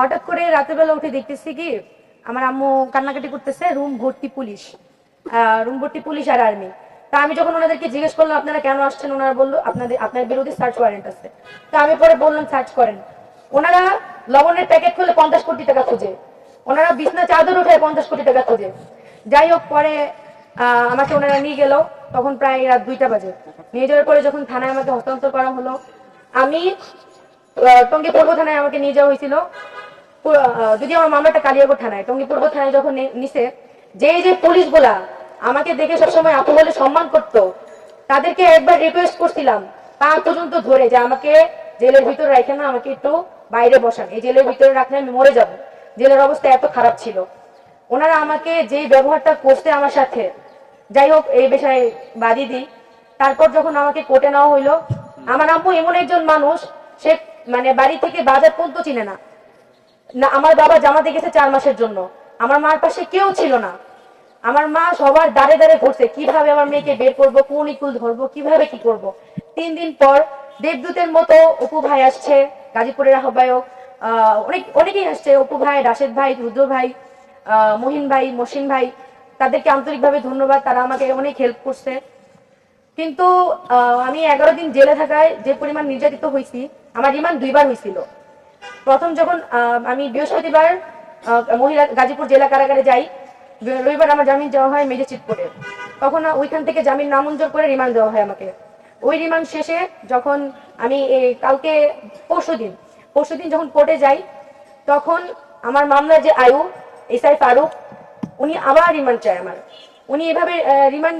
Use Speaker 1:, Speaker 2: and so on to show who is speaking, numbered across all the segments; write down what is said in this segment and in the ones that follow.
Speaker 1: হঠাৎ করে রাতের বেলা উঠে দেখতেছি কি, আমার আম্মু কান্নাকাটি করতেছে, রুম ভর্তি পুলিশ রুম ভর্তি পুলিশ আর আর্মি। তা আমি যখন ওনাদেরকে জিজ্ঞেস করলাম, আপনারা কেন আসছেন? ওনারা বলল, আপনাদের আপনার বিরোধী সার্চ ওয়ারেন্ট আছে। তো আমি পরে বললাম সার্চ করেন ওনারা লবণের প্যাকেট খুলে পঞ্চাশ কোটি টাকা খুঁজে। ওনারা বিছনা চাদর উঠে পঞ্চাশ কোটি টাকা খুঁজে। যাই হোক, পরে আমাকে ওনারা নিয়ে গেল, তখন প্রায় রাত দুইটা বাজে। নিয়ে যাওয়ার পরে যখন থানায় আমাকে হস্তান্তর করা হলো, আমি টঙ্গী পূর্ব থানায় আমাকে নিয়ে যাওয়া হয়েছিল। যদি আমার মামলাটা কালিয়াগড় থানায় টঙ্গী পূর্ব থানায় যখন নিছে যে যে পুলিশগুলা আমাকে দেখে সবসময় আপু বলে সম্মান করতো, তাদেরকে একবার রিকোয়েস্ট করছিলাম পা পর্যন্ত ধরে যে আমাকে জেলের ভিতরে রাখে না, আমাকে একটু বাইরে বসান। এই জেলের ভিতরে রাখলে আমি মরে যাব। জেলের অবস্থা এত খারাপ ছিল। ওনারা আমাকে যে ব্যবহারটা করছে আমার সাথে, যাই হোক, এই বিষয়ে বাদই দিই। তারপর যখন আমাকে কোর্টে নেওয়া হইল, আমার আম্মু এমন একজন মানুষ, সে মানে বাড়ি থেকে বাজার পর্যন্ত চিনে না। না, আমার বাবা জামাতে গেছে চার মাসের জন্য। আমার মার পাশে কেউ ছিল না। আমার মা সবার দাঁড়ে দাঁড়ে ঘুরছে, কীভাবে আমার মেয়েকে বের করব, কোন ইকুল ধরবো, কীভাবে কি করব? তিন দিন পর দেবদূতের মতো অপু ভাই আসছে, গাজীপুরের আহ্বায়ক অনেক, অনেকেই আসছে, অপু ভাই, রাশেদ ভাই, রুদ্র ভাই মহিন ভাই, মসিন ভাই, তাদেরকে আন্তরিকভাবে ধন্যবাদ, তারা আমাকে অনেক হেল্প করছে। কিন্তু আমি এগারো দিন জেলে থাকায় যে পরিমাণ নির্যাতিত হয়েছি, আমার রিমান্ড দুইবার হয়েছিল। প্রথম যখন আমি বৃহস্পতিবার মহিলা গাজীপুর জেলা কারাগারে যাই, রবিবার আমার জামিন দেওয়া হয় মেজেচিট করে তখন ওইখান থেকে জামিন নামঞ্জুর করে রিমান্ড দেওয়া হয় আমাকে। ওই রিমান্ড শেষে যখন আমি কালকে পরশু দিন পরশু দিন যখন কোর্টে যাই, তখন আমার মামলার যে আয়ু এসআই ফারুক, উনি আবার রিমান্ড চায় আমার। উনি এভাবে রিমান্ড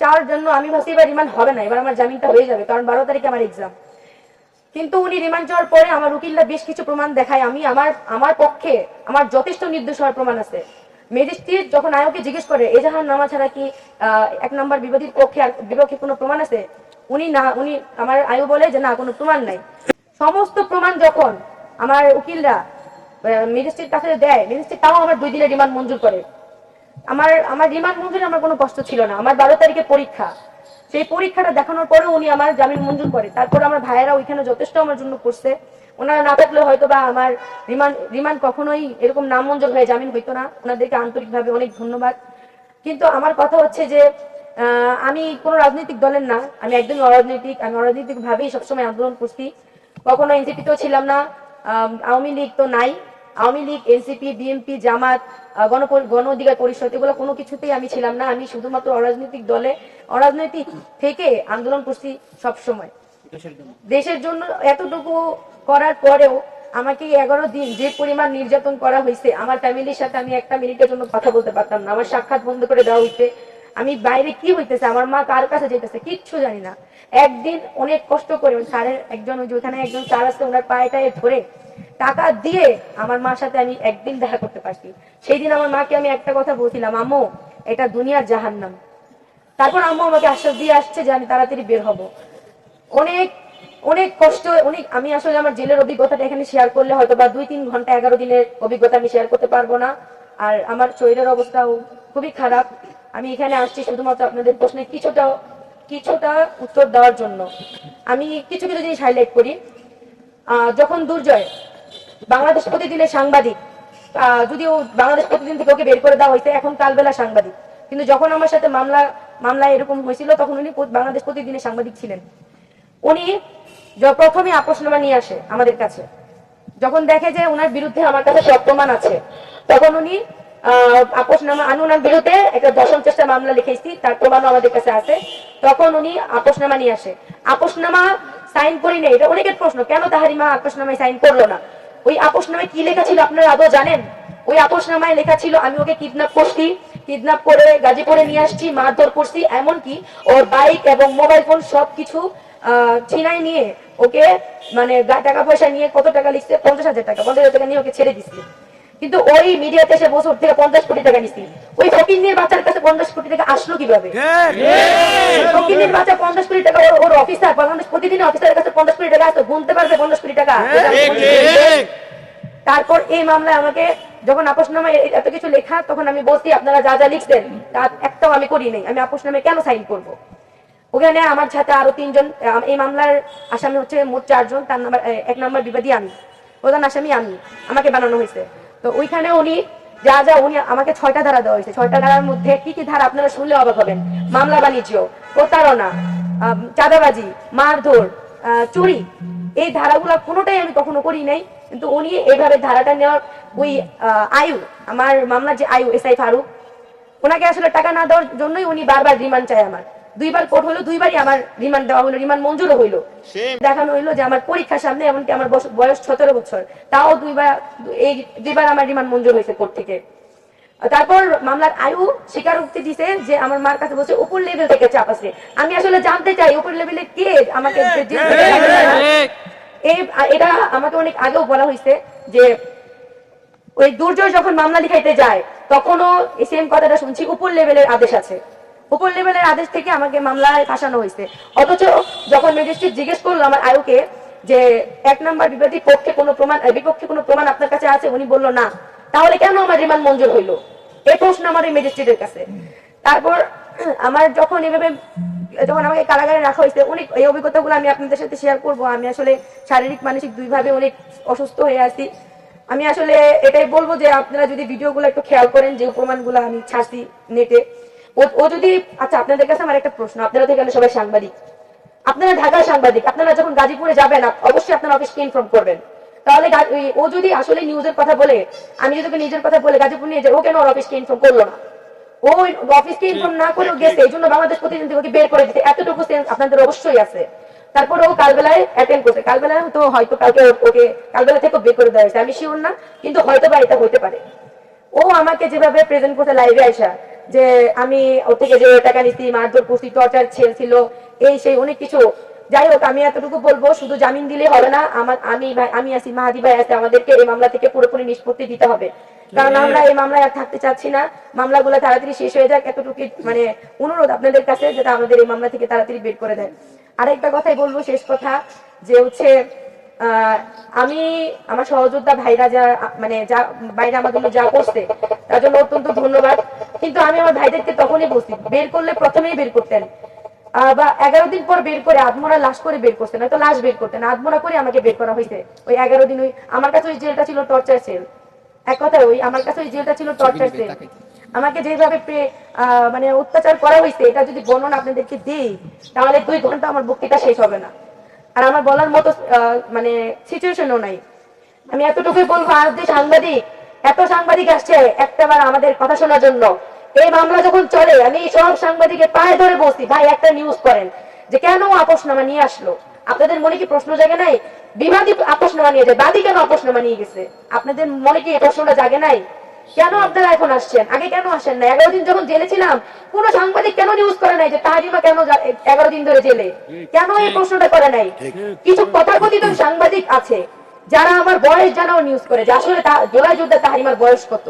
Speaker 1: চাওয়ার জন্য আমি ভাবছি এবার রিমান্ড হবে না, এবার আমার জামিনটা হয়ে যাবে, কারণ বারো তারিখে আমার এক্সাম কিন্তু উনি রিমান্ড যাওয়ার পরে আমার উকিলরা বেশ কিছু প্রমাণ দেখায়। আমি আমার আমার পক্ষে আমার যথেষ্ট নির্দোষ হওয়ার প্রমাণ আছে। ম্যাজিস্ট্রেট যখন আয়োকে জিজ্ঞেস করে এজাহার নামা ছাড়া কি এক নম্বর বিবাদীর পক্ষে বিপক্ষে কোনো প্রমাণ আছে? উনি না, উনি আমার আয়ু বলে যে না, কোনো প্রমাণ নাই। সমস্ত প্রমাণ যখন আমার উকিলরা ম্যাজিস্ট্রেট কাছে দেয়, ম্যাজিস্ট্রেট তাও আমার দুই দিনের রিমান্ড মঞ্জুর করে। আমার আমার রিমান্ড মঞ্জুরে আমার কোনো কষ্ট ছিল না। আমার বারো তারিখে পরীক্ষা। সেই পরীক্ষাটা দেখানোর পরেও উনি আমার জামিন মঞ্জুর করে। তারপর আমার ভাইয়েরা ওইখানে যথেষ্ট আমার জন্য করছে। ওনারা না থাকলে হয়তো বা আমার রিমান্ড রিমান্ড কখনোই এরকম নাম মঞ্জুর হয়ে জামিন হইতো না। ওনাদেরকে আন্তরিকভাবে অনেক ধন্যবাদ। কিন্তু আমার কথা হচ্ছে যে আমি কোনো রাজনৈতিক দলের না। আমি একদম অরাজনৈতিক। আমি অরাজনৈতিক ভাবেই সবসময় আন্দোলন করছি। কখনো এনসিপিতেও ছিলাম না। আওয়ামী লীগ তো নাই। Awami League NCP BNP Jamaat Gono Gono Odhikar পরিষদ এগুলো কোনো কিছুতেই আমি ছিলাম না। আমি শুধুমাত্র অরাজনৈতিক দলে অরাজনৈতিক থেকে আন্দোলন করছি সব সময় দেশের জন্য এতটুকু করার পরেও আমাকে এগারো দিন যে পরিমাণ নির্যাতন করা হয়েছে আমার ফ্যামিলির সাথে আমি একটা মিনিটের জন্য কথা বলতে পারতাম না। আমার সাক্ষাৎ বন্ধ করে দেওয়া হইতে আমি বাইরে কি হইতেছে আমার মা কার কাছে যেতেছে কিচ্ছু জানি না। একদিন অনেক কষ্ট করে ওই স্যারের একজন ওই যে ওখানে একজন স্যার আসতে ওনার পায়ে টায়ে ধরে টাকা দিয়ে আমার মার সাথে আমি একদিন দেখা করতে পারছি। সেই দিন আমার মাকে আমি একটা কথা বলছিলাম, আম্মু, এটা দুনিয়ার জাহান্নাম। তারপর আম্মু আমাকে আশ্বাস দিয়ে আসছে যে আমি তাড়াতাড়ি বের হব। অনেক অনেক কষ্ট, অনেক, আমি আসলে আমার জেলের অভিজ্ঞতাটা এখানে শেয়ার করলে হয়তো বা দুই, তিন ঘণ্টা, এগারো দিনের অভিজ্ঞতা আমি শেয়ার করতে পারব না। আর আমার শরীরের অবস্থাও খুবই খারাপ। আমি এখানে আসছি শুধুমাত্র আপনাদের প্রশ্নে কিছুটা কিছুটা উত্তর দেওয়ার জন্য। আমি কিছু কিছু জিনিস হাইলাইট করি। যখন দুর্জয় বাংলাদেশ প্রতিদিনের সাংবাদিক। যদিও বাংলাদেশ প্রতিদিন থেকে ওকে বের করে দেওয়া হয়েছে এখন কালবেলা সাংবাদিক। কিন্তু যখন আমার সাথে মামলা মামলা এরকম হয়েছিল তখন উনি বাংলাদেশ প্রতিদিনের সাংবাদিক ছিলেন। উনি প্রথমে আপোষনামা নিয়ে আসে আমাদের কাছে। যখন দেখে যে ওনার বিরুদ্ধে আমার কাছে সব প্রমাণ আছে তখন উনি আহ, আপোষনামা আমি ওনার বিরুদ্ধে একটা দশম চেষ্টা মামলা লিখেছি তার প্রমাণও আমাদের কাছে আছে। তখন উনি আপোষনামা নিয়ে আসে। আপোষনামা সাইন করি নেই এটা অনেকের প্রশ্ন কেন তাহারিমা আপোষনামায় সাইন করল না? ওই আপোষনামায় কি লেখা ছিল আপনারা আদৌ জানেন? ওই আপোষনামায় লেখা ছিল, আমি ওকে কিডন্যাপ করছি কিডন্যাপ করে গাজীপুরে নিয়ে আসছি, মারধর করছি। এমনকি ওর বাইক এবং মোবাইল ফোন সবকিছু ছিনাই নিয়ে ওকে মানে টাকা পয়সা নিয়ে কত টাকা লিখছে? পঞ্চাশ হাজার টাকা, পঞ্চাশ হাজার টাকা নিয়ে ওকে ছেড়ে দিচ্ছে। কিন্তু ওই মিডিয়াতে এসে বছর থেকে পঞ্চাশ কোটি টাকা নিচ্ছি। ওই ফকিন্নির বাচ্চার কাছে পঞ্চাশ কোটি টাকা আসলো কীভাবে? বাচ্চা পঞ্চাশ কোটি টাকা ওর- অফিসার বাংলাদেশ প্রতিদিন অফিসারের কাছে পঞ্চাশ কোটি টাকা আসতো গুনতে পারবে পঞ্চাশ কোটি টাকা। তারপর এই মামলায় আমাকে যখন আপোষনামায় এ- এত কিছু লেখা তখন আমি বলছি আপনারা যা যা লিখছেন তার একটাও আমি করি নাই। আমি আপোষনামে কেন সাইন করব? ওখানে আমার সাথে আরও তিনজন এই মামলার আসামি হচ্ছে মোট চারজন তার নাম্বার এক নম্বর বিবাদী আমি। প্রধান আসামি আমি। আমাকে বানানো হয়েছে। তো ওইখানে উনি, যা যা উনি আমাকে ছয়টা ধারা দেওয়া হয়েছে। ছয়টা ধারার মধ্যে কি কি ধারা আপনারা শুনলে অবাক হবেন? মামলা বাণিজ্য, প্রতারণা চাঁদাবাজি, মারধর চুরি। এই ধারাগুলো কোনোটাই আমি কখনো করি নাই। কিন্তু উনি এইভাবে ধারাটা নেওয়ার ওই আয়ু, আমার মামলার যে আয়ু, এস আই ফারুক, ওনাকে আসলে টাকা না দেওয়ার জন্যই উনি বারবার রিমান্ড চায় আমার। দুইবার কোর্ট হলো দুইবারই আমার রিমান্ড দেওয়া হলো রিমান্ড মঞ্জুরও হইল। দেখানো হইল যে আমার পরীক্ষার সামনে এমনকি আমার বয়স- সতেরো বছর। তাও দুইবার এই দুইবার আমার রিমান্ড মঞ্জুর হয়েছে কোর্ট থেকে। তারপর মামলার আয়ু স্বীকারোক্তি দিছে যে আমার মার কাছে বলছে উপর লেভেল থেকে চাপ আছে। আমি আসলে জানতে চাই উপর লেভেলে কে আমাকে এটা আমাকে অনেক আগেও বলা হয়েছে যে ওই দুর্জয় যখন মামলা লিখাইতে যায় তখনও এই সেম কথাটা শুনছি উপর লেভেলের আদেশ আছে। উপর লেভেলের আদেশ থেকে আমাকে মামলায় ফাঁসানো হয়েছে। অথচ যখন ম্যাজিস্ট্রেট জিজ্ঞেস করল আমার আয়ুকে যে এক নম্বর বিবাদী পক্ষে কোনো প্রমাণ বিপক্ষে কোনো প্রমাণ আপনার কাছে আছে, উনি বলল, না। তাহলে কেন আমার রিমান্ড মঞ্জুর হইল? এই প্রশ্ন আমার এই ম্যাজিস্ট্রেটের কাছে। তারপর আমার যখন এভাবে, যখন আমাকে কারাগারে রাখা হয়েছে অনেক এই অভিজ্ঞতাগুলো আমি আপনাদের সাথে শেয়ার করব। আমি আসলে শারীরিক, মানসিক দুইভাবে অনেক অসুস্থ হয়ে আছি। আমি আসলে এটাই বলব যে আপনারা যদি ভিডিওগুলো একটু খেয়াল করেন যে প্রমাণগুলো আমি ছাড়ছি নেটে ও যদি আচ্ছা আপনাদের কাছে আমার একটা প্রশ্ন। আপনারা তো এখানে সবাই সাংবাদিক। আপনারা ঢাকার সাংবাদিক, আপনারা যখন গাজীপুরে যাবেন অবশ্যই আপনারা অফিসকে ইনফর্ম করবেন। তাহলে ও যদি আসলে নিউজের কথা বলে, আমি যদি নিজের কথা বলে গাজীপুর নিয়ে যাই, ও কেন ওর অফিসকে ইনফর্ম করল না? ও অফিসকে ইনফর্ম না গেছে, এই জন্য বাংলাদেশ প্রতিনিধি ওকে বের করে দিতে এতটুকু সেন্স আপনাদের অবশ্যই আছে। তারপর ও কালবেলায় অ্যাটেন্ড করছে। কালবেলায় তো হয়তো কালকে ওকে কালবেলা থেকে বের করে দেওয়া হয়েছে, আমি শিওর না, কিন্তু হয়তো বা এটা হতে পারে। ও আমাকে যেভাবে প্রেজেন্ট করতে লাইভে আসা যে আমি ওর থেকে যে টাকা নিচ্ছি মারধর করছি টর্চার ছিল এই সেই অনেক কিছু। যাই হোক, আমি এতটুকু বলব, শুধু জামিন দিলে হবে না, আমার, আমি আমি আছি, মাহাদি ভাই আছে, আমাদেরকে এই মামলা থেকে পুরোপুরি নিষ্পত্তি দিতে হবে। কারণ আমরা এই মামলায় আর থাকতে চাচ্ছি না। মামলাগুলো তাড়াতাড়ি শেষ হয়ে যাক এতটুকু মানে অনুরোধ আপনাদের কাছে যেটা আমাদের এই মামলা থেকে তাড়াতাড়ি বের করে দেন। আরেকটা কথাই বলব, শেষ কথা, যে হচ্ছে আমি, আমার সহযোদ্ধা ভাইরা যা মানে যা, বাইরে জন্য যা করছে, তার জন্য অত্যন্ত ধন্যবাদ। কিন্তু আমি আমার ভাইদেরকে তখনই বলছি বের করলে প্রথমেই বের করতেন। বা এগারো দিন পর বের করে আদমরা লাশ করে বের করতেন হয়তো লাশ বের করতেন। আদমরা করে আমাকে বের করা হয়েছে। ওই এগারো দিন ওই আমার কাছে ওই জেলটা ছিল টর্চার সেল এক কথায় ওই আমার কাছে ওই জেলটা ছিল টর্চার সেল আমাকে যেভাবে মানে অত্যাচার করা হয়েছে এটা যদি বর্ণনা আপনাদেরকে দেই তাহলে দুই ঘণ্টা আমার বক্তৃতা শেষ হবে না। আর আমার বলার মতো আহ, মানে সিচুয়েশনও নাই। আমি এতটুকুই বলব আর যে সাংবাদিক এত সাংবাদিক আসছে একটা বার আমাদের কথা শোনার জন্য। এই মামলা যখন চলে আমি সব সাংবাদিকের পায়ে ধরে বসছি ভাই একটা নিউজ করেন যে কেন আপোষনামা নিয়ে আসলো? আপনাদের মনে কি প্রশ্ন জাগে নাই? বিবাদী আপোষনামা নিয়ে যায় বাদী কেন আপোষনামা নিয়ে গেছে? আপনাদের মনে কি প্রশ্নটা জাগে নাই? কেন আপনারা এখন আসছেন? আগে কেন আসেন না এগারো দিন যখন জেলে ছিলাম কোন সাংবাদিক কেন নিউজ করে নাই যে তাহারিমা কেন এগারো দিন ধরে জেলে? কেন এই প্রশ্নটা করে নাই? কিছু কথাকথিত সাংবাদিক আছে যারা আমার বয়স জানাও নিউজ করে যে আসলে জোলাই যোদ্ধা তাহারিমার বয়স কত?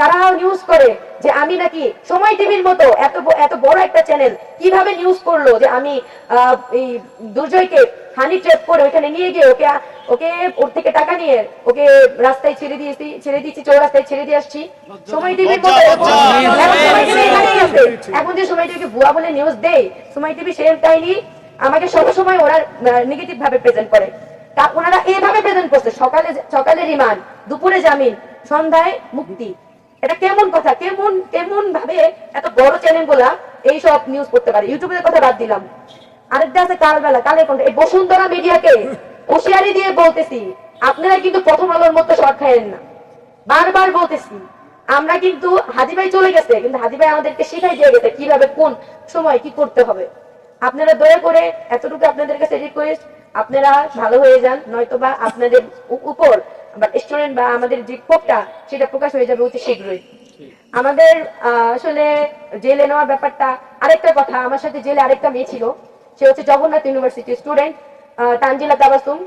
Speaker 1: তারাও নিউজ করে যে আমি নাকি সময় টিভির মতো এত এত বড় একটা চ্যানেল কীভাবে নিউজ করল যে আমি দুর্জয়কে হানি ট্রেপ করে ওইখানে নিয়ে গিয়ে ওকে ওকে ওর থেকে টাকা নিয়ে ওকে রাস্তায় ছেড়ে দিয়েছি ছেড়ে দিয়েছি চৌরাস্তায় ছেড়ে দিয়ে আসছি। সময় টিভির মতো এখন যে সময় টিভিকে ভুয়া বলে নিউজ দেয় সময় টিভি সেম কাহিনী আমাকে সবসময় ওরা নেগেটিভ ভাবে প্রেজেন্ট করে। তা ওনারা এইভাবে প্রেজেন্ট করছে। সকালে সকালে রিমান্ড দুপুরে জামিন সন্ধ্যায় মুক্তি। এটা কেমন কথা? কেমন কেমন ভাবে এত বড় চ্যানেলগুলা এইসব নিউজ করতে পারে? ইউটিউবের কথা বাদ দিলাম। আরেকটা আছে কালবেলা, কালের কোনটা এই বসুন্ধরা মিডিয়াকে হুঁশিয়ারি দিয়ে বলতেছি, আপনারা কিন্তু প্রথম আলোর মতো শর্ট খাইয়েন না। বারবার বলতেছি, আমরা কিন্তু হাজি ভাই চলে গেছে, কিন্তু হাজি ভাই আমাদেরকে শিখাই দিয়ে গেছে কীভাবে, কোন সময় কি করতে হবে। আপনারা দয়া করে এতটুকু আপনাদের কাছে রিকোয়েস্ট আপনারা ভালো হয়ে যান, নয়তোবা আপনাদের উপর বা স্টুডেন্ট বা আমাদের যে ক্ষোভটা, সেটা প্রকাশ হয়ে যাবে অতি শীঘ্রই। আমাদের আসলে জেলে নেওয়ার ব্যাপারটা আরেকটা কথা, আমার সাথে জেলে আরেকটা মেয়ে ছিল, সে হচ্ছে জগন্নাথ ইউনিভার্সিটি স্টুডেন্ট তানজিলা তাবাসুম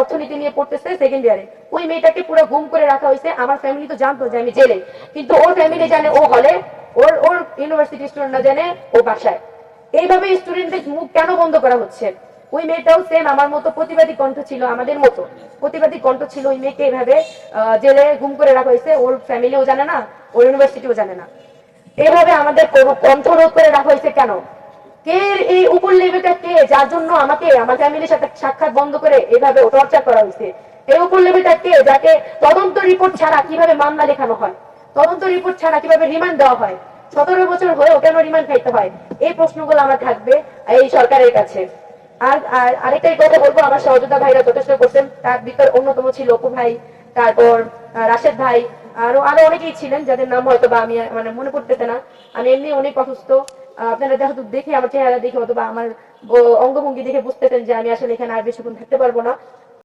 Speaker 1: অর্থনীতি নিয়ে পড়তেছে সেকেন্ড ইয়ারে ওই মেয়েটাকে পুরো গুম করে রাখা হয়েছে, আমার ফ্যামিলি তো জানতো যে আমি জেলে। কিন্তু ওর ফ্যামিলি জানে ও হলে, ওর ওর ইউনিভার্সিটি স্টুডেন্ট না জানে ও বাসায়। এইভাবে স্টুডেন্টদের মুখ কেন বন্ধ করা হচ্ছে? ওই মেয়েটাও সেম আমার মতো প্রতিবাদী কণ্ঠ ছিল আমাদের মতো। প্রতিবাদী কণ্ঠ ছিল ওই মেয়েকে এইভাবে আহ, জেলে গুম করে রাখা হয়েছে। ওর ফ্যামিলিও জানে না ওর ইউনিভার্সিটিও জানে না। এইভাবে আমাদের কণ্ঠ রোধ করে রাখা হয়েছে কেন? কে এই উপর কে? যার জন্য আমাকে আমার ফ্যামিলির সাথে সাক্ষাৎ বন্ধ করে এইভাবে টর্চার করা হয়েছে। এই উপর কে? যাকে তদন্ত রিপোর্ট ছাড়া কীভাবে মামলা লেখানো হয়? তদন্ত রিপোর্ট ছাড়া কীভাবে রিমান্ড দেওয়া হয়? সতেরো বছর হয়েও কেন রিমান্ড খাইতে হয়? এই প্রশ্নগুলো আমার থাকবে এই সরকারের কাছে। আর আর আরেকটাই কথা বলব, আমার সহযোদ্ধা ভাইরা যথেষ্ট করছেন তার ভিতর অন্যতম ছিল অপু ভাই, তারপর রাশেদ ভাই, আরও আরও অনেকেই ছিলেন, যাদের নাম হয়তো বা আমি মানে মনে পড়তেছে না। আমি এমনি অনেক অসুস্থ আপনারা যেহেতু দেখে, আমার চেহারা দেখে আমার ব- অঙ্গভঙ্গি দেখে বুঝতেছেন যে আমি আসলে এখানে আর বেশিক্ষণ থাকতে পারব না।